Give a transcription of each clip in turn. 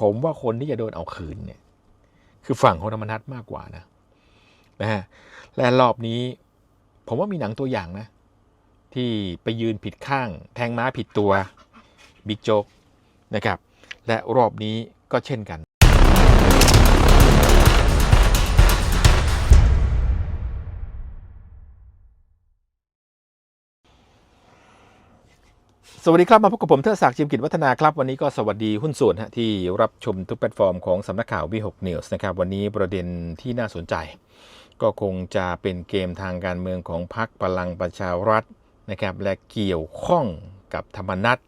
ผมว่าคนที่จะโดนเอาคืนเนี่ย คือฝั่งของธรรมนัฐมากกว่านะนะฮะและรอบนี้ ผมว่ามีหนังตัวอย่างนะ ที่ไปยืนผิดข้าง แทงม้าผิดตัวบิ๊กโจ๊กนะครับ และรอบนี้ก็เช่นกัน สวัสดีครับ มาพบกับผมเทดศักดิ์จิมกิจวัฒนาครับ วันนี้ก็สวัสดีหุ้นส่วนฮะที่รับชมทุกแพลตฟอร์มของสำนักข่าววีหกนิวส์นะครับ วันนี้ประเด็นที่น่าสนใจ ก็คงจะเป็นเกมทางการเมืองของพรรคพลังประชารัฐนะครับ และเกี่ยวข้องกับธรรมนัต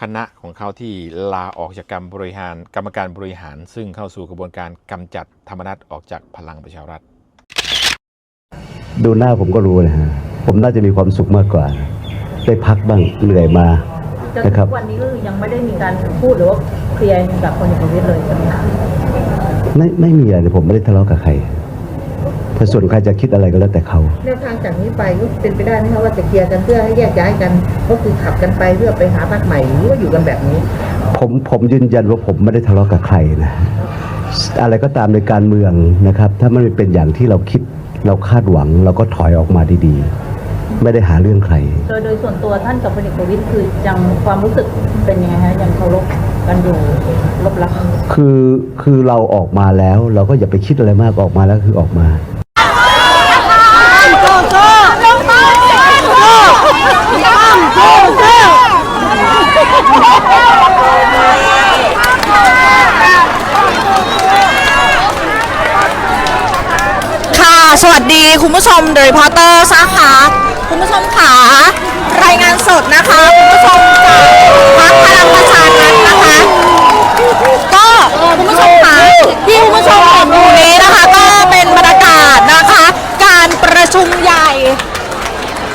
คณะของเขาที่ลาออกจากกรรมบริหาร กรรมการบริหาร ซึ่งเข้าสู่กระบวนการกำจัดธรรมนัตออกจากพลังประชารัฐ ดูหน้าผมก็รู้นะฮะผมน่าจะมีความสุขมากกว่า ได้พักบ้างเหนื่อยมาจนนะคถึรับงวันนี้ก็คือยังไม่ได้มีการพูดหรือว่าเคลียร์กับคนเอกประวิตยเลยใช่ไหมคะไม่ไม่มีอะไรเลยผมไม่ได้ทะเลาะกับใครถ้าส่วนใครจะคิดอะไรก็แล้วแต่เขา แนวทางจากนี้ไปก็เป็นไปได้ไหมคะว่าจะเคลียร์กันเพื่อให้แยกย้ายกัน ก็คือขับกันไปเพื่อไปหาพรรคใหม่หรือว่าอยู่กันแบบนี้ ผมผมยืนยันว่าผมไม่ได้ทะเลาะกับใครนะ อะไรก็ตามในการเมืองนะครับ ถ้ามันไม่เป็นอย่างที่เราคิดเราคาดหวังเราก็ถอยออกมาดีๆ ไม่ได้หาเรื่องใคร โดยโดยส่วนตัวท่านกับพลเอกประวิตยคือยังความรู้สึกเป็นยังไงฮะยังเคารพกันอยู่ลบลักกันอยู่คือคือเราออกมาแล้ว เราก็อย่าไปคิดอะไรมากออกมาแล้วคือออกมาค่ะสวัสดีคุณผู้ชมเดอะรีพอร์เตอร์นะคะ คุณผู้ชมค่ะรายงานสดนะคะ คุณผู้ชมจากพักพลังประชารัฐนะคะ ก็คุณผู้ชมค่ะที่คุณผู้ชมเห็นอยู่นี้นะคะ ก็เป็นบรรยากาศนะคะ การประชุมใหญ่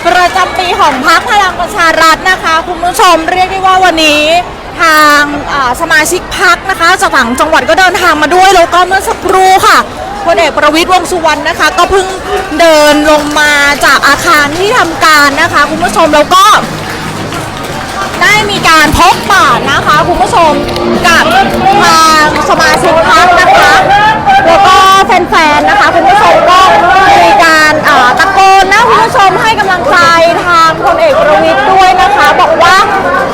ประจำปีของพรรคพลังประชารัฐนะคะ คุณผู้ชมเรียกได้ว่าวันนี้ทางสมาชิกพรรคนะคะจากต่งจังหวัดก็เดินทางมาด้วยแล้วก็เมื่อสักครู่ค่ะ พลเอกประวิตยวงสุวรรณนะคะ ก็เพิ่งเดินลงมาจากอาคารที่ทำการนะคะคุณผู้ชมแล้วก็ ได้มีการพบปะนะคะคุณผู้ชมกับทางสมาชิกพักนะคะแล้วก็แฟนๆนะคะคุณผู้ชมก็มีการตะโกนนะคุณผู้ชมให้กำลังใจทางพลเอกประวิตยด้วยนะคะ บอกว่า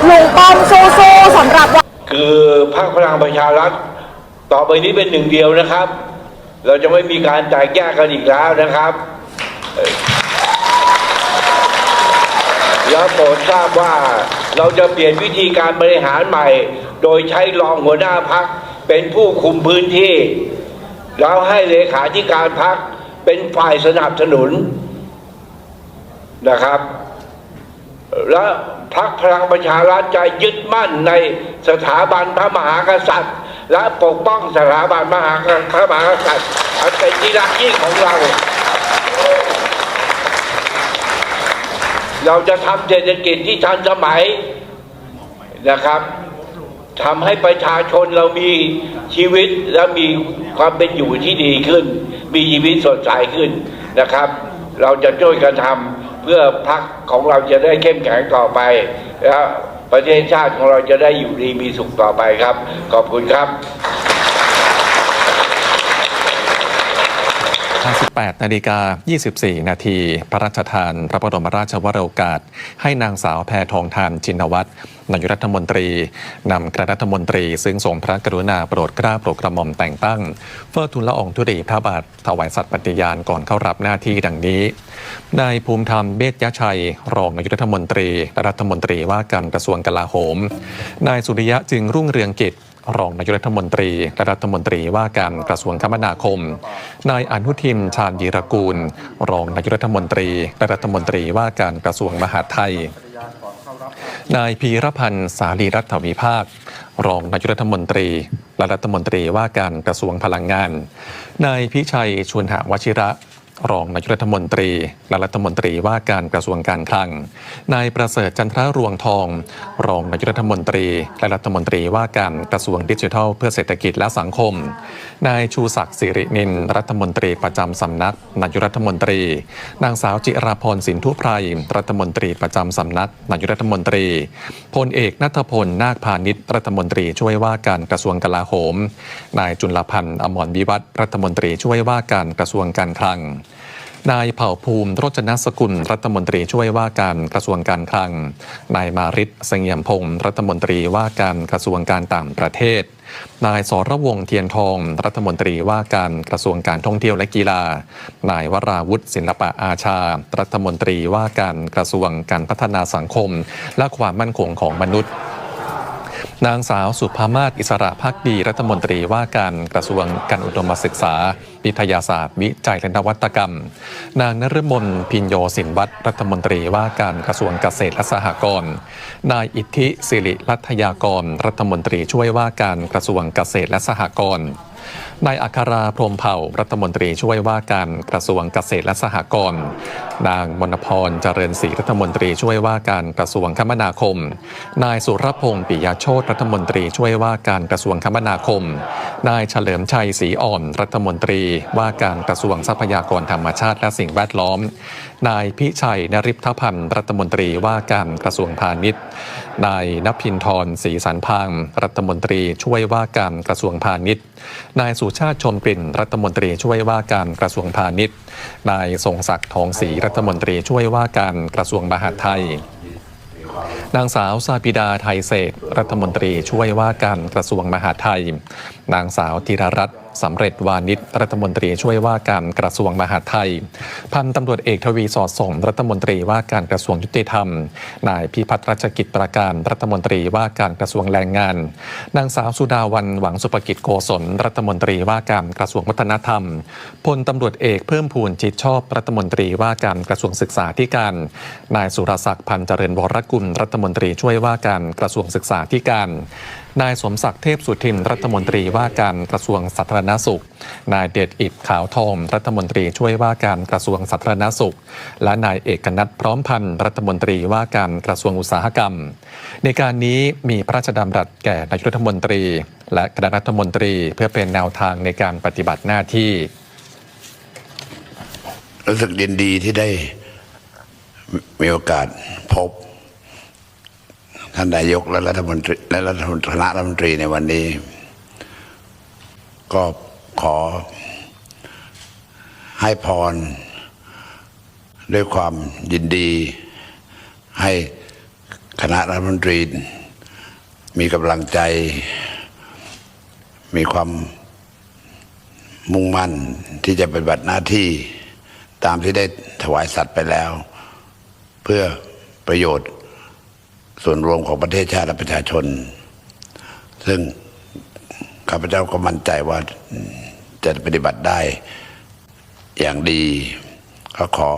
ลุงป้อมสู้ๆสำหรับวันคือพรรคพลังประชารัฐต่อไปนี้เป็นหนึ่งเดียวนะครับ เราจะไม่มีการแตกแยกกันอีกแล้วนะครับเอ่อแล้วโปรดทราบว่าเราจะเปลี่ยนวิธีการบริหารใหม่ โดยใช้รองหัวหน้าพักเป็นผู้คุมพื้นที่ แล้วให้เลขาธิการพักเป็นฝ่ายสนับสนุนนะครับ และพรรคพลังประชารัฐจะยึดมั่นในสถาบันพระมหากษัตริย์ และปกป้องสถาบันมหากพระมหากษัตริย์อันเป็นที่รักยิ่งของเรา เราจะทำเศรษฐกิจที่ทันสมัยนะครับทำให้ประชาชนเรามีชีวิตและมีความเป็นอยู่ที่ดีขึ้น มีชีวิตสดใสขึ้นนะครับ เราจะช่วยกันทำเพื่อพรรคของเราจะได้เข้มแข็งต่อไปและ ประเทศชาติของเราจะได้อยู่ดีมีสุขต่อไปครับ ขอบคุณครับ 18นาฬิกา24 นาที พระราชทาน พระบรมราชวโรกาส ให้นางสาวแพทองทานจินวัตรนายกรัฐมนตรีนำคณะรัฐมนตรี ซึ่งทรงพระกรุณาโปรดเกล้าโปรดกระหม่อมแต่งตั้งเพื่อทูลละอองธุลีพระบาทถวายสัตย์ปฏิญาณก่อนเข้ารับหน้าที่ดังนี้นายภูมิธรรมเบญยชัย รองนายกรัฐมนตรีและรัฐมนตรีว่าการกระทรวงกลาโหม นายสุริยะจึงรุ่งเรืองกิจ รองนายกรัฐมนตรีและรัฐมนตรีว่าการกระทรวงคมนาคม นายอนุทินชาญยีรกูล รองนายกรัฐมนตรีและรัฐมนตรีว่าการกระทรวงมหาดไทย นายพีรพันธ์สาลีรัฐวิภาค รองนายกรัฐมนตรี และรัฐมนตรีว่าการกระทรวงพลังงาน นายพิชัยชวนหาวชิระ รองนายกรัฐมนตรี และรัฐมนตรีว่าการกระทรวงการคลัง นายประเสริฐจันทรรวงทอง รองนายกรัฐมนตรี และรัฐมนตรีว่าการกระทรวงดิจิทัล เพื่อเศรษฐกิจและสังคม นายชูศักดิ์สิรินิน รัฐมนตรีประจำสำนักนายกรัฐมนตรี นางสาวจิราพรสินทุไพรรัฐมนตรีประจำสำนักนายกรัฐมนตรีพลเอกนัทพลนาคพาณิชย์รัฐมนตรีช่วยว่าการกระทรวงกลาโหม นายจุลพันธ์อมรวิวัฒรัฐมนตรีช่วยว่าการกระทรวงการคลัง นายเผ่าภูมิโรจนสกุลรัฐมนตรีช่วยว่าการกระทรวงการคลัง นายมาริศเสงี่ยมพงศ์รัฐมนตรีว่าการกระทรวงการต่างประเทศ นายสรวงเทียนทอง รัฐมนตรีว่าการกระทรวงการท่องเที่ยวและกีฬา นายวราวุฒิศิลปะอาชา รัฐมนตรีว่าการกระทรวงการพัฒนาสังคม และความมั่นคงของมนุษย์ นางสาวสุภามาศอิสระพักดีรัฐมนตรีว่าการกระทรวงการอุดมศึกษา วิทยาศาสตร์ วิจัยและนวัตกรรม นางนฤมลพินโยสินวัตรรัฐมนตรีว่าการกระทรวงเกษตรและสหกรณ์นายอิทธิสิริรัตยากร รัฐมนตรีช่วยว่าการกระทรวงเกษตรและสหกรณ์ นายอัคราพรมเผ่ารัฐมนตรีช่วยว่าการกระทรวงเกษตรและสหกรณ์นางมณพรเจริญศรีรัฐมนตรีช่วยว่าการกระทรวงคมนาคม นายสุรพงศ์ปิยโชตรัฐมนตรีช่วยว่าการกระทรวงคมนาคม นายเฉลิมชัยศรีอ่อนรัฐมนตรีว่าการกระทรวงทรัพยากรธรรมชาติและสิ่งแวดล้อมนายพิชัยนริพทพันธ์รัฐมนตรีว่าการกระทรวงพาณิชย์ นายนภินทรศรีสันพังรัฐมนตรีช่วยว่าการกระทรวงพาณิชย์ นายสุชาติชมกลิ่น รัฐมนตรีช่วยว่าการกระทรวงพาณิชย์ นายทรงศักดิ์ทองศรีรัฐมนตรีช่วยว่าการกระทรวงมหาดไทยนางสาวซาปิดาไทยเศษ รัฐมนตรีช่วยว่าการกระทรวงมหาดไทย นางสาวธีรรัตน์ สำเร็จวานิชรัฐมนตรีช่วยว่าการกระทรวงมหาดไทย พันตำรวจเอกทวีสอดส่งรัฐมนตรีว่าการกระทรวงยุติธรรม นายพิพัฒน์รัชกิจประการรัฐมนตรีว่าการกระทรวงแรงงาน นางสาวสุดาวันหวังสุภกิจโกศลรัฐมนตรีว่าการกระทรวงวัฒนธรรมพลตำรวจเอกเพิ่มพูนจิตชอบรัฐมนตรีว่าการกระทรวงศึกษาธิการ นายสุรศักดิ์พันธ์เจริญวรกุลรัฐมนตรีช่วยว่าการกระทรวงศึกษาธิการ นายสมศักดิ์เทพสุทินรัฐมนตรีว่าการกระทรวงสาธารณสุข นายเดชอิดขาวทองรัฐมนตรีช่วยว่าการกระทรวงสาธารณสุข และนายเอกนัทพร้อมพันธ์รัฐมนตรีว่าการกระทรวงอุตสาหกรรม ในการนี้มีพระราชดำรัสแก่นายรัฐมนตรี และคณะรัฐมนตรีเพื่อเป็นแนวทางในการปฏิบัติหน้าที่รู้สึกดีที่ได้มีโอกาสพบ ท่านนายกและรัฐมนตรีและรัฐมนตรีคณะรัฐมนตรีในวันนี้ ก็ขอให้พร ด้วยความยินดี ให้คณะรัฐมนตรี มีกำลังใจ มีความมุ่งมั่นที่จะปฏิบัติหน้าที่ตามที่ได้ถวายสัตว์ไปแล้ว เพื่อประโยชน์ ส่วนรวมของประเทศชาติและประชาชน ซึ่งข้าพเจ้าก็มั่นใจว่าจะปฏิบัติได้อย่างดี ก็ขอ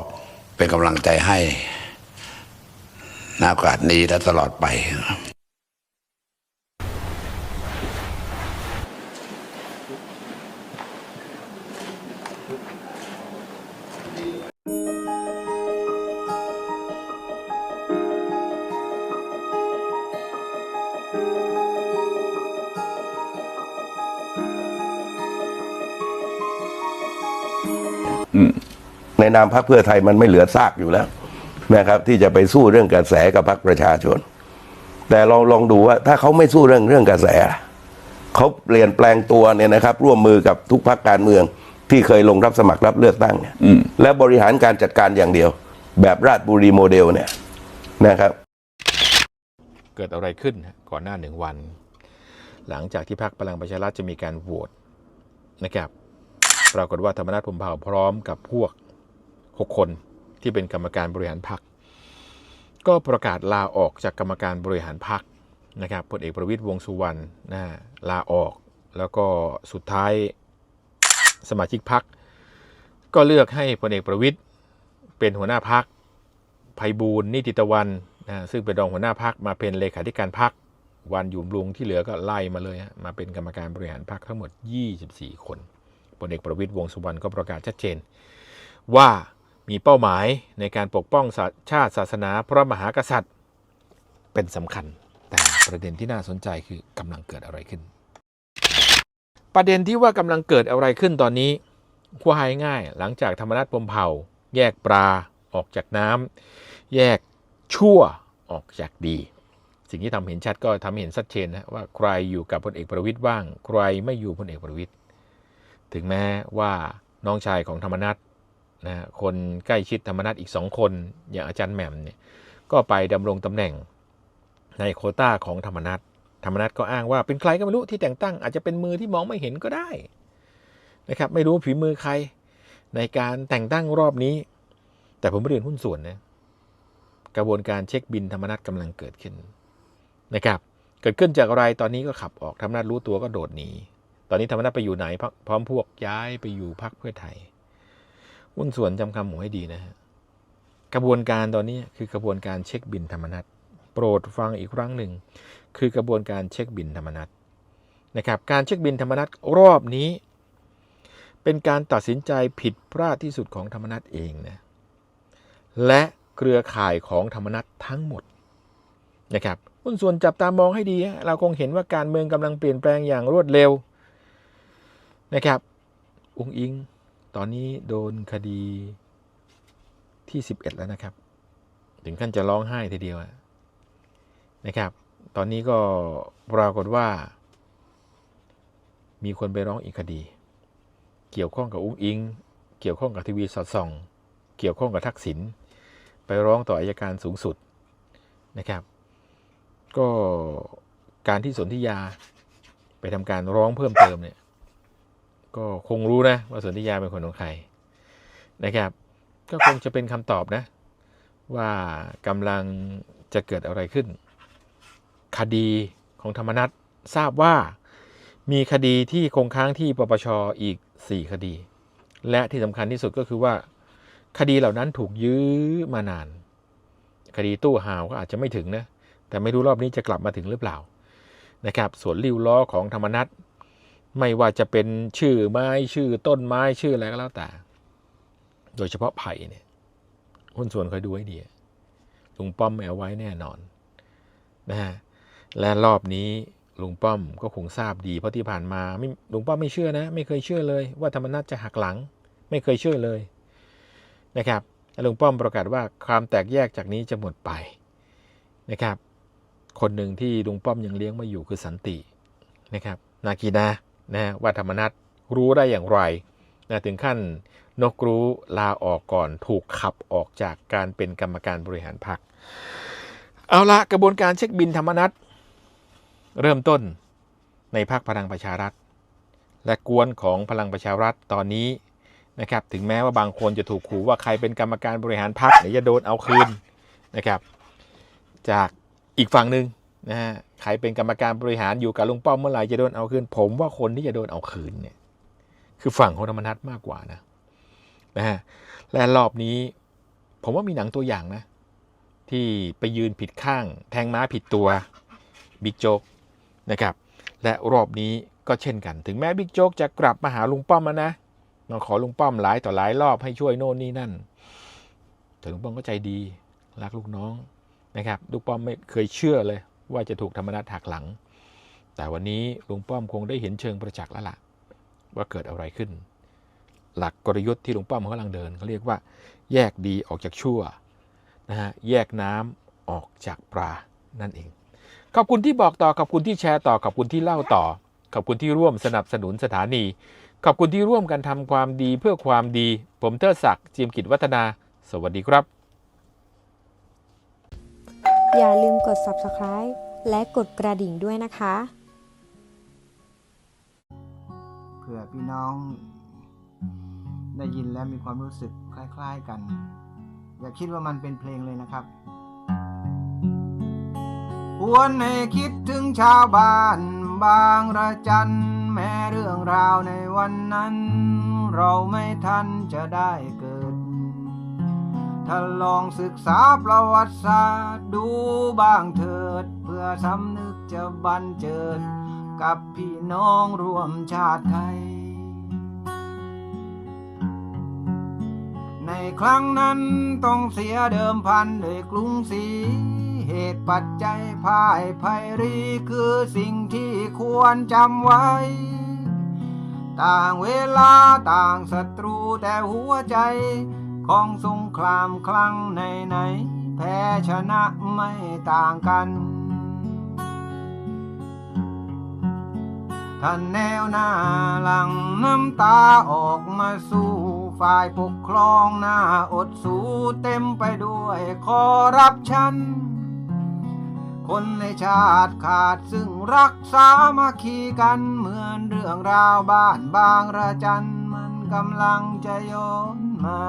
เป็นกำลังใจให้ในโอกาสนี้และตลอดไป นนามพรรคเพื่อไทยมันไม่เหลือซากอยู่แล้วนะครับที่จะไปสู้เรื่องกระแสกับพรรคประชาชน แต่ลองลองดูว่าถ้าเขาไม่สู้เรื่องเรื่องกระแสเขาเปลี่ยนแปลงตัวเนี่ยนะครับ ร่วมมือกับทุกพรรคการเมืองที่เคยลงรับสมัครรับเลือกตั้งเนี่ยและบริหารการจัดการอย่างเดียว แบบราชบุรีโมเดลเนี่ยนะครับ เกิดอะไรขึ้นฮะก่อนหน้าหนึ่งวัน หลังจากที่พรรคพลังประชารัฐจะมีการโหวตนะครับ ปรากฏว่าธรรมนัฐพรหมเผ่าพร้อมกับพวก 6 คนที่เป็นกรรมการบริหารพรรคก็ประกาศลาออกจากกรรมการบริหารพรรคนะครับพลเอกประวิตยวงสุวรรณนะลาออก แล้วก็สุดท้ายสมาชิกพรรคก็เลือกให้พลเอกประวิตยเป็นหัวหน้าพรรคไพบูลนิติตะวันนะซึ่งเป็นรองหัวหน้าพักมาเป็นเลขาธิการพักวันอยู่บำรุงที่เหลือก็ไล่มาเลยฮะมาเป็นกรรมการบริหารพักทั้งหมด 24 คนพลเอกประวิตยวงสุวรรณก็ประกาศชัดเจน ว่า มีเป้าหมายในการปกป้องาชาติศาสนาพระมหากษัตริย์ เป็นสำคัญ แต่ประเด็นที่น่าสนใจคือกำลังเกิดอะไรขึ้น ประเด็นที่ว่ากำลังเกิดอะไรขึ้นตอนนี้ว่าง่าย หลังจากธรรมนัฐพมเผ่า แยกปลาออกจากน้ำแยกชั่วออกจากดี สิ่งที่ทำเห็นชัดก็ทำเห็นชัดเจนนะว่าใครอยู่กับพลเอกประวิตยบ้าง ใครไม่อยู่พลเอกประวิตยถึงแม้ว่าน้องชายของธรรมนัฐ นะคนใกล้ชิดธรรมนัฐอีกสองคน อย่างอาจารย์แหม่มเนี่ยก็ไปดำรงตำแหน่งในโคต้าของธรรมนัฐธรรมนัฐก็อ้างว่าเป็นใครก็ไม่รู้ที่แต่งตั้งอาจจะเป็นมือที่มองไม่เห็นก็ได้นะครับไม่รู้ฝีมือใครในการแต่งตั้งรอบนี้ แต่ผมไม่เรียนหุ้นส่วนนะกระบวนการเช็คบินธรรมนัฐกำลังเกิดขึ้นนะครับเกิดขึ้นจากอะไรตอนนี้ก็ขับออกธรรมนัฐรู้ตัวก็โดดหนีตอนนี้ธรรมนัฐไปอยู่ไหนพร้อมพวกย้ายไปอยู่พักเพื่อไทย หุ้นส่วนจำคำหมูให้ดีนะฮะกระบวนการตอนนี้คือกระบวนการเช็คบินธรรมนัฐโปรดฟังอีกครั้งหนึ่ง คือกระบวนการเช็คบินธรรมนัฐนะครับการเช็คบินธรรมนัฐรอบนี้ เป็นการตัดสินใจผิดพลาดที่สุดของธรรมนัฐเองนะและเครือข่ายของธรรมนัฐทั้งหมดนะครับหุ้นส่วนจับตามองให้ดี เราคงเห็นว่าการเมืองกำลังเปลี่ยนแปลงอย่างรวดเร็วนะครับ องอิง ตอนนี้โดนคดีที่ 11 แล้วนะครับ ถึงขั้นจะร้องไห้ทีเดียวนะครับ ตอนนี้ก็ปรากฏว่า มีคนไปร้องอีกคดี เกี่ยวข้องกับอุ้งอิง เกี่ยวข้องกับทีวีสอดส่อง เกี่ยวข้องกับทักษิณไปร้องต่ออายการสูงสุดนะครับ ก็การที่สนธิยาไปทำการร้องเพิ่มเติมเนี่ย ก็คงรู้นะว่าสนธิยาเป็นคนของใครนะครับ ก็คงจะเป็นคำตอบนะ ว่ากำลังจะเกิดอะไรขึ้น คดีของธรรมนัฐทราบว่ามีคดีที่คงค้างที่ปปชอีก 4 คดี และที่สำคัญที่สุดก็คือว่า คดีเหล่านั้นถูกยื้อมานาน คดีตู้ห่าวก็อาจจะไม่ถึงนะแต่ไม่รู้รอบนี้จะกลับมาถึงหรือเปล่านะครับส่วนริ้วล้อของธรรมนัฐ ไม่ว่าจะเป็นชื่อไม้ชื่อต้นไม้ชื่ออะไรก็แล้วแต่ โดยเฉพาะไผ่เนี่ยหุ้นส่วนคอยดูให้ดีลุงป้อมไม่เอาไว้แน่นอนนะฮะและรอบนี้ลุงป้อมก็คงทราบดีเพราะที่ผ่านมาไม่ลุงป้อมไม่เชื่อนะ ไม่เคยเชื่อเลย ว่าธรรมนัฐจะหักหลัง ไม่เคยเชื่อเลยนะครับละลุงป้อมประกาศว่าความแตกแยกจากนี้จะหมดไปนะครับ คนหนึ่งที่ลุงป้อมยังเลี้ยงมาอยู่คือสันตินะครับ นากีนา นะว่าธรรมนัฐรู้ได้อย่างไรนะถึงขั้นนกรู้ลาออกก่อนถูกขับออกจากการเป็นกรรมการบริหารพรรคเอาละกระบวนการเช็คบินธรรมนัฐเริ่มต้นในพรรคพลังประชารัฐ และกวนของพลังประชารัฐตอนนี้นะครับถึงแม้ว่าบางคนจะถูกขู่ว่าใครเป็นกรรมการบริหารพรรคเดี๋ยวจะโดนเอาคืนนะครับจากอีกฝั่งหนึ่ง นะฮะใครเป็นกรรมการบริหารอยู่กับลุงป้อมเมื่อไหร่จะโดนเอาคืน ผมว่าคนที่จะโดนเอาคืนเนี่ย คือฝั่งของธรรมนัฐมากกว่านะนะฮะและรอบนี้ ผมว่ามีหนังตัวอย่างนะ ที่ไปยืนผิดข้าง แทงม้าผิดตัวบิ๊กโจ๊กนะครับ และรอบนี้ก็เช่นกัน ถึงแม้บิ๊กโจ๊กจะกลับมาหาลุงป้อมแล้วนะมาขอลุงป้อมหลายต่อหลายรอบให้ช่วยโน่นนี่นั่น แต่ลุงป้อมก็ใจดี รักลูกน้องนะครับลุงป้อมไม่เคยเชื่อเลย ว่าจะถูกธรรมนัฐหักหลัง แต่วันนี้ลุงป้อมคงได้เห็นเชิงประจักษ์แล้วล่ะ ว่าเกิดอะไรขึ้น หลักกลยุทธ์ที่ลุงป้อมกำลังเดินเขาเรียกว่า แยกดีออกจากชั่วนะฮะแยกน้ำออกจากปลานั่นเอง ขอบคุณที่บอกต่อขอบคุณที่แชร์ต่อขอบคุณที่เล่าต่อ ขอบคุณที่ร่วมสนับสนุนสถานี ขอบคุณที่ร่วมกันทำความดีเพื่อความดี ผมเทอศักดิ์จิมกิจวัฒนา สวัสดีครับ อย่าลืมกด subscribe และกดกระดิ่งด้วยนะคะ เผื่อพี่น้อง ได้ยินแล้วมีความรู้สึกคล้าย ๆกัน อย่าคิดว่ามันเป็นเพลงเลยนะครับหวนให้คิดถึงชาวบ้านบางระจัน แม้เรื่องราวในวันนั้น เราไม่ทันจะได้เกิด ถ้าลองศึกษาประวัติศาสตร์ดูบ้างเถิด เพื่อสำนึกจะบันเจิด กับพี่น้องร่วมชาติไทย ในครั้งนั้นต้องเสียเดิมพันด้วยกรุงศรีเหตุปัจจัยพ่ายไพรีคือสิ่งที่ควรจำไว้ ต่างเวลาต่างศัตรูแต่หัวใจ ของสงครามครั้งไหนไหนแพ้ชนะไม่ต่างกัน ท่านแนวหน้าหลังน้ำตาออกมาสู้ฝ่ายปกครองหน้าอดสู้เต็มไปด้วยคอรับชัน คนในชาติขาดซึ่งรักสามัคคีกันเหมือนเรื่องราวบ้านบางระจันมัน กำลังจะย้อนมา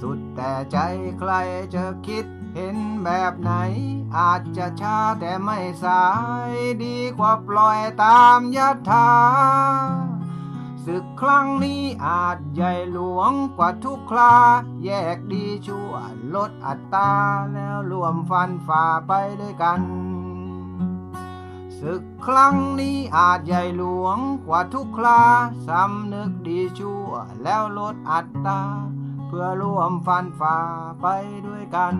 สุดแต่ใจใครจะคิดเห็นแบบไหน อาจจะช้าแต่ไม่สายดีกว่าปล่อยตามยถาศึกครั้งนี้อาจใหญ่หลวงกว่าทุกครา แยกดีชั่วลดอัตราแล้วรวมฟันฝ่าไปด้วยกัน ศึกครั้งนี้อาจใหญ่หลวงกว่าทุกคราสำนึกดีชั่วแล้วลดอัตรา เพื่อร่วมฟันฝ่าไปด้วยกัน